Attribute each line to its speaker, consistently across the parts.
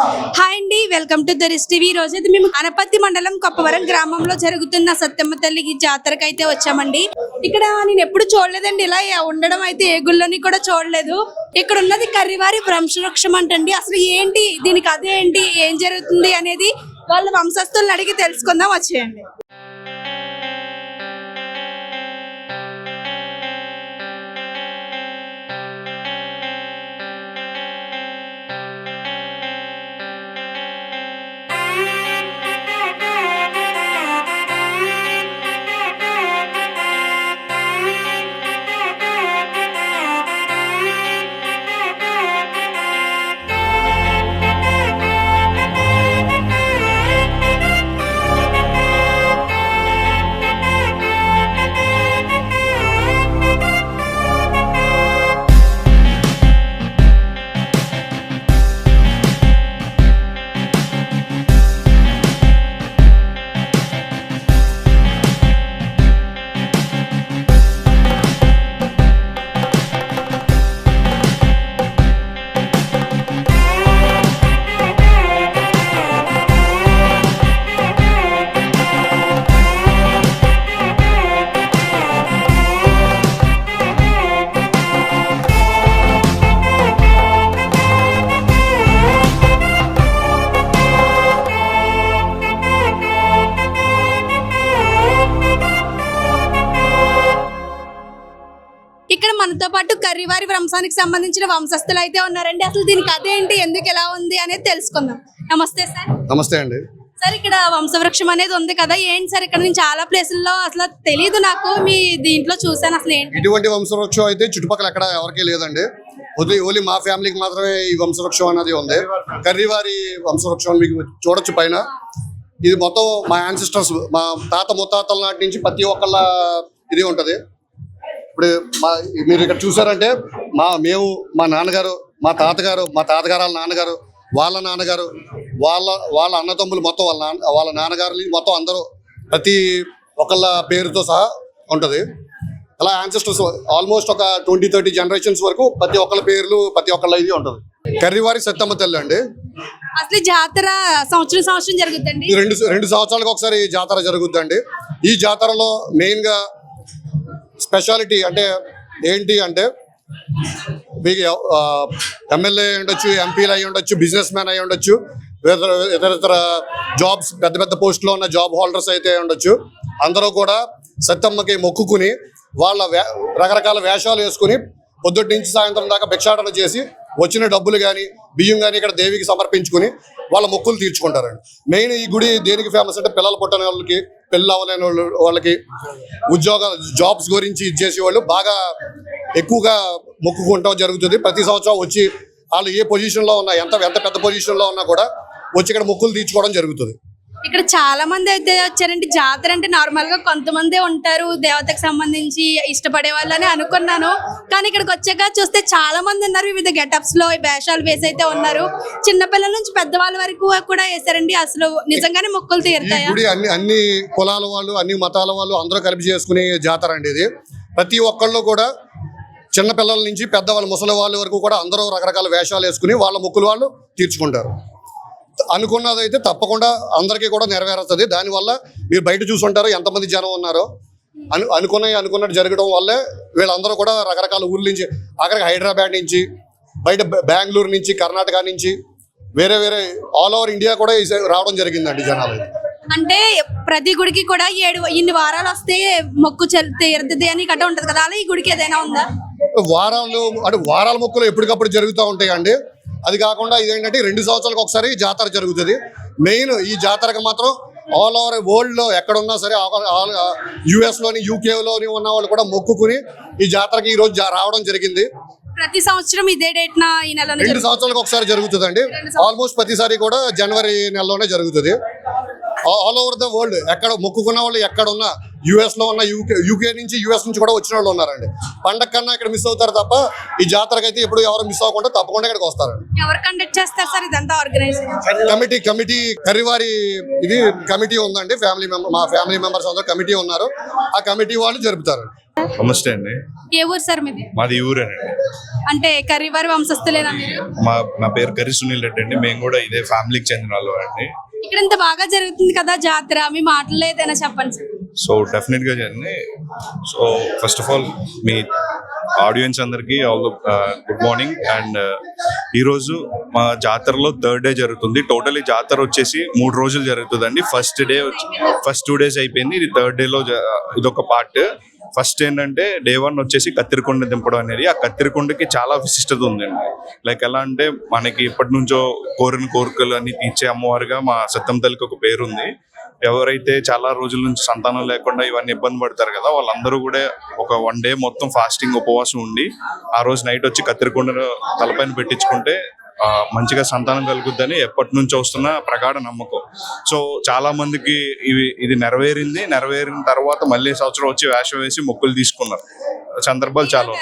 Speaker 1: Hi అండి welcome to దరిస్ TV. ఈ రోజు అయితే మేము అనపత్తి మండలం కొప్పవరం గ్రామంలో జరుగుతున్న సత్యమ్మ తల్లికి జాతరకు అయితే వచ్చామండి. ఇక్కడ నేను ఎప్పుడు చూడలేదండి ఇలా ఉండడం అయితే ఏ గుళ్ళోని కూడా చూడలేదు. ఇక్కడ ఉన్నది కర్రివారి వంశవృక్షం అంటండి. అసలు ఏంటి? దీనికి అదేంటి? ఏం జరుగుతుంది అనేది వాళ్ళ వంశస్థులను అడిగి తెలుసుకుందాం వచ్చేయండి. కర్రివారి వంశానికి సంబంధించిన వంశస్థులు అయితే ఉన్నారండి. అసలు దీనికి అదేంటి? ఎందుకు ఎలా ఉంది అనేది తెలుసుకుందాం. నమస్తే సార్.
Speaker 2: నమస్తే అండి.
Speaker 1: సార్ ఇక్కడ వంశవృక్షం అనేది ఉంది కదా. ఏంటి సార్? ఇక్కడ నేను చాలా ప్లేసుల్లో అసలు తెలియదు నాకు. మీ దీంట్లో చూసాను అసలు ఏంటి?
Speaker 2: ఇటువంటి వంశవృక్షం అయితే చుట్టుపక్కల ఎక్కడ ఎవరికీ లేదండి. ఓన్లీ ఓన్లీ మా ఫ్యామిలీకి మాత్రమే ఈ వంశవృక్షం అనేది ఉంది. కర్రీవారి వంశవృక్షం మీకు చూడొచ్చు పైన. ఇది మొత్తం మా యాన్సిస్టర్స్ మా తాత ముత్తాతల నాటి నుంచి ప్రతి ఒక్కళ్ళ ఇది ఉంటది. ఇప్పుడు మా మీరు ఇక్కడ చూసారంటే మా మేము మా నాన్నగారు మా తాతగారు మా తాతగారు వాళ్ళ నాన్నగారు వాళ్ళ నాన్నగారు వాళ్ళ వాళ్ళ అన్నతమ్ములు మొత్తం వాళ్ళ నాన్న వాళ్ళ నాన్నగారు మొత్తం అందరూ ప్రతి ఒక్కళ్ళ పేరుతో సహా ఉంటుంది. అలా యాన్సిస్టర్స్ ఆల్మోస్ట్ ఒక ట్వంటీ థర్టీ జనరేషన్స్ వరకు ప్రతి ఒక్కళ్ళ పేర్లు ప్రతి ఒక్కళ్ళ ఇది ఉంటుంది. కర్రీవారి సత్తమ్మ తల్లి అండి.
Speaker 1: అసలు జాతర సంవత్సరం సంవత్సరం జరుగుతుంది
Speaker 2: రెండు రెండు సంవత్సరాలకు ఒకసారి జాతర జరుగుద్దండి. ఈ జాతరలో మెయిన్గా స్పెషాలిటీ అంటే ఏంటి అంటే మీకు ఎమ్మెల్యే అయి ఉండొచ్చు ఎంపీలు అయి ఉండొచ్చు బిజినెస్ మ్యాన్ అయి ఉండొచ్చు ఇతర ఇతర జాబ్స్ పెద్ద పెద్ద పోస్టులో ఉన్న జాబ్ హోల్డర్స్ అయితే ఉండొచ్చు. అందరూ కూడా సత్తమ్మకి మొక్కుకుని వాళ్ళ రకరకాల వేషాలు వేసుకుని పొద్దుటి నుంచి సాయంత్రం దాకా భిక్షాటన చేసి వచ్చిన డబ్బులు కానీ బియ్యం కానీ ఇక్కడ దేవికి సమర్పించుకుని వాళ్ళ మొక్కులు తీర్చుకుంటారండి. మెయిన్ ఈ గుడి దేనికి ఫేమస్ అంటే పిల్లలు పుట్టని వాళ్ళకి పెళ్ళి అవ్వలేని వాళ్ళు వాళ్ళకి ఉద్యోగ జాబ్స్ గురించి ఇచ్చేసే వాళ్ళు బాగా ఎక్కువగా మొక్కుకుంటాం జరుగుతుంది. ప్రతి సంవత్సరం వచ్చి వాళ్ళు ఏ పొజిషన్లో ఉన్నా ఎంత ఎంత పెద్ద పొజిషన్లో ఉన్నా కూడా వచ్చి ఇక్కడ మొక్కులు తీర్చుకోవడం జరుగుతుంది.
Speaker 1: ఇక్కడ చాలా మంది అయితే వచ్చారంటే జాతర అంటే నార్మల్గా కొంతమందే ఉంటారు. దేవతకు సంబంధించి ఇష్టపడే వాళ్ళని అనుకున్నాను. కానీ ఇక్కడికి వచ్చాక చూస్తే చాలా మంది ఉన్నారు. వివిధ గెటప్స్లో వేషాలు వేసి అయితే ఉన్నారు. చిన్నపిల్లల నుంచి పెద్దవాళ్ళ వరకు కూడా వేసారండి అసలు నిజంగానే మొక్కులు తీరుతాయి?
Speaker 2: తీరుతాయా అన్ని అన్ని కులాల వాళ్ళు అన్ని మతాల వాళ్ళు అందరూ కలిపి చేసుకునే జాతర అండి ఇది. ప్రతి ఒక్కళ్ళు కూడా చిన్న పిల్లల నుంచి పెద్దవాళ్ళు ముసలి వాళ్ళ వరకు కూడా అందరూ రకరకాల వేషాలు వేసుకుని వాళ్ళ మొక్కులు వాళ్ళు తీర్చుకుంటారు. అనుకున్నది అయితే తప్పకుండా అందరికీ కూడా నెరవేరుతుంది. దానివల్ల మీరు బయట చూసుంటారు ఎంతమంది జనం ఉన్నారో. అను అనుకున్నవి అనుకున్నట్టు జరగడం వల్లే వీళ్ళందరూ కూడా రకరకాల ఊర్ల నుంచి అక్కడికి హైదరాబాద్ నుంచి బయట బెంగళూరు నుంచి కర్ణాటక నుంచి వేరే వేరే ఆల్ ఓవర్ ఇండియా కూడా రావడం జరిగిందండి జనాలు.
Speaker 1: అంటే ప్రతి గుడికి కూడా ఏడు ఇన్ని వారాలు వస్తే మొక్కు తీరుతుంది అని కట్ట ఉంటది కదా. అలా ఈ గుడికి ఏదైనా ఉందా?
Speaker 2: వారాలు అంటే వారాల మొక్కలు ఎప్పటికప్పుడు జరుగుతూ ఉంటాయి అండి అది కాకుండా ఇదేంటంటే రెండు సంవత్సరాలకు ఒకసారి జాతర జరుగుతుంది. మెయిన్ ఈ జాతరకు మాత్రం ఆల్ ఓవర్ వరల్డ్లో ఎక్కడ ఉన్నా సరే యుఎస్లోని యూకే లోని ఉన్న వాళ్ళు కూడా మొక్కుకుని ఈ జాతరకి ఈ రోజు జా- రావడం జరిగింది.
Speaker 1: ప్రతి సంవత్సరం ఇదే డేట్ నా ఈ నెలలో
Speaker 2: రెండు సంవత్సరాలకు ఒకసారి జరుగుతుందండి. ఆల్మోస్ట్ ప్రతిసారి కూడా జనవరి నెలలోనే జరుగుతుంది. ఆల్ ఓవర్ ద వరల్డ్ ఎక్కడ మొక్కుకున్న వాళ్ళు ఎక్కడ ఉన్నా యుఎస్లో ఉన్న యూకే యూకే నుంచి యుఎస్ నుంచి కూడా వచ్చిన వాళ్ళు ఉన్నారండి. పండగ కన్నా ఇక్కడ మిస్ అవుతారు తప్ప ఈ జాతరకి అయితే ఎప్పుడు ఎవరు మిస్ అవ్వకుండా తప్పకుండా ఇక్కడికి వస్తారండి.
Speaker 1: ఎవరు కండక్ట్ చేస్తారు సార్ ఇదంతా ఆర్గనైజేషన్
Speaker 2: కమిటీ కమిటీ కర్రీవారి ఇది కమిటీ ఉందండి. ఫ్యామిలీ మెంబర్ మా ఫ్యామిలీ మెంబర్స్ అందరూ కమిటీ ఉన్నారు. ఆ కమిటీ వాళ్ళు జరుపుతారు
Speaker 3: నమస్తే అండి.
Speaker 1: ఏ ఊరు సార్ మీది?
Speaker 3: మాది ఊరేనండి.
Speaker 1: అంటే కర్రీవారి వంశస్థులేనా మీరు?
Speaker 3: మా నా పేరు కర్రీ సునీల్ రెడ్డి అండి. మేము కూడా ఇదే ఫ్యామిలీకి చెందిన వాళ్ళు అండి.
Speaker 1: ఇక్కడ ఇంత బాగా జరుగుతుంది కదా జాతర. మీ మాటల్లో ఏదైనా చెప్పండి సార్.
Speaker 3: సో డెఫినెట్గా చేయండి సో ఫస్ట్ ఆఫ్ ఆల్ మీ ఆడియన్స్ అందరికి ఆల్ గుడ్ మార్నింగ్ అండ్ ఈరోజు మా జాతరలో థర్డ్ డే జరుగుతుంది. టోటలీ జాతర వచ్చేసి మూడు రోజులు జరుగుతుందండి. First day first two days అయిపోయింది. ఇది థర్డ్ డేలో ఇదొక పార్ట్ ఫస్ట్ ఏంటంటే డే వన్ వచ్చేసి కత్తిరికొండ దింపడం అనేది. ఆ కత్తిరికొండకి చాలా విశిష్టత ఉందండి. లైక్ ఎలా అంటే మనకి ఇప్పటి నుంచో కోరిన కోరికలు అన్ని తీర్చే అమ్మవారిగా మా సత్యం తల్లికి ఒక పేరు ఉంది ఎవరైతే చాలా రోజుల నుంచి సంతానం లేకుండా ఇవన్నీ ఇబ్బంది పడతారు కదా వాళ్ళందరూ కూడా ఒక వన్ డే మొత్తం ఫాస్టింగ్ ఉపవాసం ఉండి ఆ రోజు నైట్ వచ్చి కత్తిరికొండను తలపైన పెట్టించుకుంటే మంచిగా సంతానం కలుగుద్దని ఎప్పటి నుంచి వస్తున్న ప్రగాఢ నమ్మకం. సో చాలా మందికి ఇవి ఇది నెరవేరింది. నెరవేరిన తర్వాత మళ్ళీ సంవత్సరం వచ్చి వేషం వేసి మొక్కులు తీసుకున్నారు. సందర్భాలు చాలా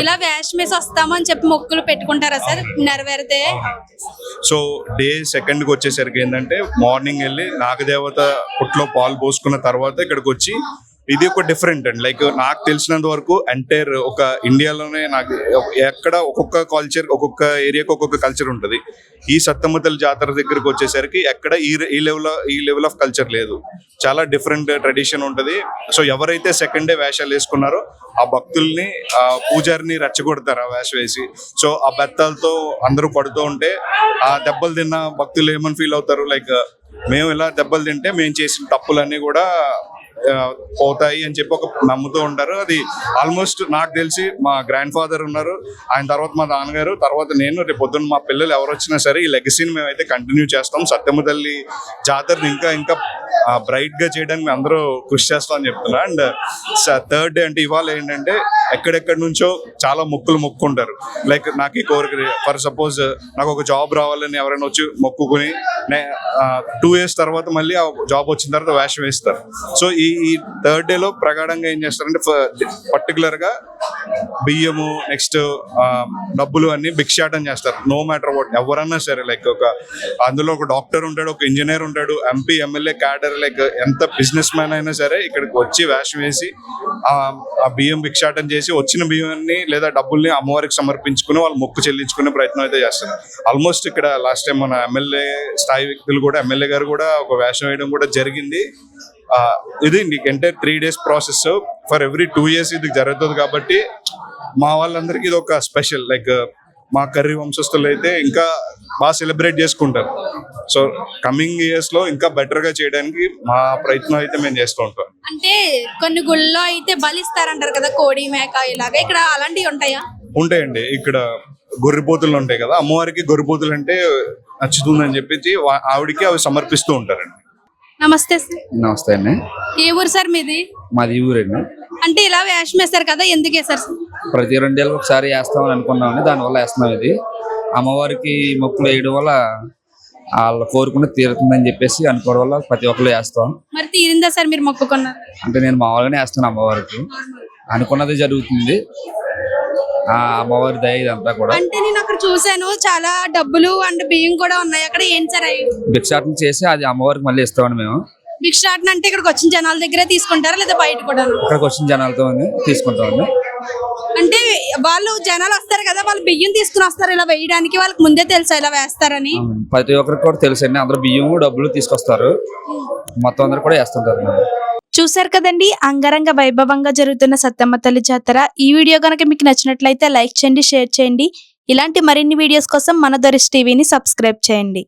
Speaker 1: ఇలా వేషం వేసి వస్తామని చెప్పి మొక్కులు పెట్టుకుంటారా సార్? నెరవేరితే?
Speaker 3: సో డే సెకండ్కి వచ్చేసరికి ఏంటంటే మార్నింగ్ వెళ్ళి నాగదేవత పుట్లో పాలు పోసుకున్న తర్వాత ఇక్కడికి వచ్చి ఇది ఒక డిఫరెంట్ అండి. లైక్ నాకు తెలిసినంత వరకు ఎంటైర్ ఒక ఇండియాలోనే నాకు ఎక్కడ ఒక్కొక్క కల్చర్ ఒక్కొక్క ఏరియాకి ఒక్కొక్క కల్చర్ ఉంటుంది. ఈ సత్తమతల జాతర దగ్గరికి వచ్చేసరికి ఎక్కడ ఈ ఈ లెవెల్ ఈ లెవెల్ ఆఫ్ కల్చర్ లేదు. చాలా డిఫరెంట్ ట్రెడిషన్ ఉంటుంది. సో ఎవరైతే సెకండ్ డే వేషాలు వేసుకున్నారో ఆ భక్తుల్ని ఆ పూజారిని రెచ్చగొడతారు ఆ వేష వేసి. సో ఆ బెత్తాలతో అందరూ పడుతూ ఉంటే ఆ దెబ్బలు తిన్న భక్తులు ఏమని ఫీల్ అవుతారు? లైక్ మేము ఇలా దెబ్బలు తింటే మేము చేసిన తప్పులన్నీ కూడా పోతాయి అని చెప్పి ఒక నమ్ముతూ ఉంటారు. అది ఆల్మోస్ట్ నాకు తెలిసి మా గ్రాండ్ ఫాదర్ ఉన్నారు. ఆయన తర్వాత మా నాన్నగారు తర్వాత నేను రేపు పొద్దున్న మా పిల్లలు ఎవరు వచ్చినా సరే ఈ లెగసీని మేమైతే కంటిన్యూ చేస్తాం. సత్యము తల్లి జాతరని ఇంకా ఇంకా బ్రైట్గా చేయడానికి మేము అందరూ కృషి చేస్తామని చెప్తున్నా. అండ్ థర్డ్ డే అంటే ఇవాళ ఏంటంటే ఎక్కడెక్కడి నుంచో చాలా మొక్కులు మొక్కుంటారు. లైక్ నాకు ఈ కోరిక ఫర్ సపోజ్ నాకు ఒక జాబ్ రావాలని ఎవరైనా వచ్చి మొక్కుకుని టూ ఇయర్స్ తర్వాత మళ్ళీ ఆ జాబ్ వచ్చిన తర్వాత వేషం వేస్తారు. సో ఈ ఈ థర్డ్ డే లో ప్రగాఢంగా ఏం చేస్తారంటే పర్టికులర్గా బియ్యము నెక్స్ట్ డబ్బులు అన్ని భిక్షాటం చేస్తారు. నో మ్యాటర్ వాట్ ఎవరన్నా సరే లైక్ ఒక అందులో ఒక డాక్టర్ ఉంటాడు ఒక ఇంజనీర్ ఉంటాడు ఎంపీ ఎమ్మెల్యే క్యాడర్ లైక్ ఎంత బిజినెస్ మ్యాన్ అయినా సరే ఇక్కడికి వచ్చి వేషం వేసి ఆ ఆ బియ్యం భిక్షాటం చేసి వచ్చిన బియ్యాన్ని లేదా డబ్బుల్ని అమ్మవారికి సమర్పించుకుని వాళ్ళు మొక్కు చెల్లించుకునే ప్రయత్నం అయితే చేస్తారు. ఆల్మోస్ట్ ఇక్కడ లాస్ట్ టైం మన ఎమ్మెల్యే స్థాయి వ్యక్తులు కూడా ఎమ్మెల్యే గారు కూడా ఒక వేషం వేయడం కూడా జరిగింది. ఇది entire three days process for every two years ఇది జరుగుతుంది కాబట్టి మా వాళ్ళందరికీ ఇది ఒక స్పెషల్ లైక్ మా కర్రీ వంశస్థులు అయితే ఇంకా బాగా సెలబ్రేట్ చేసుకుంటారు. సో కమింగ్ ఇయర్స్లో ఇంకా బెటర్గా చేయడానికి మా ప్రయత్నం అయితే మేము చేస్తూ ఉంటాం.
Speaker 1: అంటే కొన్ని గుళ్ళలో అయితే బలిస్తారంటారు కదా కోడి మేక ఇలాగా. ఇక్కడ అలాంటివి ఉంటాయా?
Speaker 3: ఉంటాయండి. ఇక్కడ గొర్రెపోతులు ఉంటాయి కదా అమ్మవారికి గొర్రెపోతులు అంటే నచ్చుతుందని చెప్పేసి ఆవిడకి అవి సమర్పిస్తూ ఉంటారండి.
Speaker 1: నమస్తే సార్.
Speaker 4: నమస్తే అండి.
Speaker 1: ఏ ఊరు సార్ మీది?
Speaker 4: మాది ఊరండి.
Speaker 1: అంటే ఇలా వేషం వేస్తారు కదా ఎందుకు సార్?
Speaker 4: ప్రతి రెండేళ్ళకి ఒకసారి వేస్తామని అనుకున్నామండి దానివల్ల వేస్తున్నాం ఇది. అమ్మవారికి మొక్కులు వేయడం వల్ల వాళ్ళ కోరుకుని తీరుతుందని చెప్పేసి అనుకోవడం వల్ల ప్రతి ఒక్కరు వేస్తాం.
Speaker 1: మరి తీరిందా సార్ మీరు మొక్కుకున్నారు
Speaker 4: అంటే నేను మామూలుగానే వేస్తాను అమ్మవారికి. అనుకున్నది జరుగుతుంది. ఆ అమ్మవారి దయ ఇదంతా కూడా.
Speaker 1: అంటే నేను చూసాను చాలా డబ్బులు అండ్ బియ్యం కూడా ఉన్నాయి. అక్కడ ఏంటి సార్ అవి
Speaker 4: భిక్షాటన చేసి అది అమ్మవారికి మళ్ళీ ఇస్తామండి మేము.
Speaker 1: భిక్షాటన అంటే ఇక్కడికి వచ్చిన జనాల దగ్గరే తీసుకుంటారా? లేదా బయట కూడా?
Speaker 4: ఇక్కడికి వచ్చిన జనాలతో తీసుకుంటామండి.
Speaker 1: అంటే వాళ్ళు జనాలు వస్తారు కదా వాళ్ళు బియ్యం తీసుకుని వస్తారు. ఇలా వేయడానికి వాళ్ళకి ముందే తెలుసా ఇలా వేస్తారని?
Speaker 4: ప్రతి ఒక్కరికి కూడా తెలుసండి. అందరూ బియ్యము డబ్బులు తీసుకొస్తారు. మొత్తం అందరు కూడా వేస్తుంటారు
Speaker 1: చూసారు కదండి అంగరంగ వైభవంగా జరుగుతున్న సత్తమ్మ తల్లి జాతర. ఈ వీడియో కనుక మీకు నచ్చినట్లయితే లైక్ చేయండి షేర్ చేయండి. ఇలాంటి మరిన్ని వీడియోస్ కోసం మన దొరిస్ టీవీని సబ్స్క్రైబ్ చేయండి.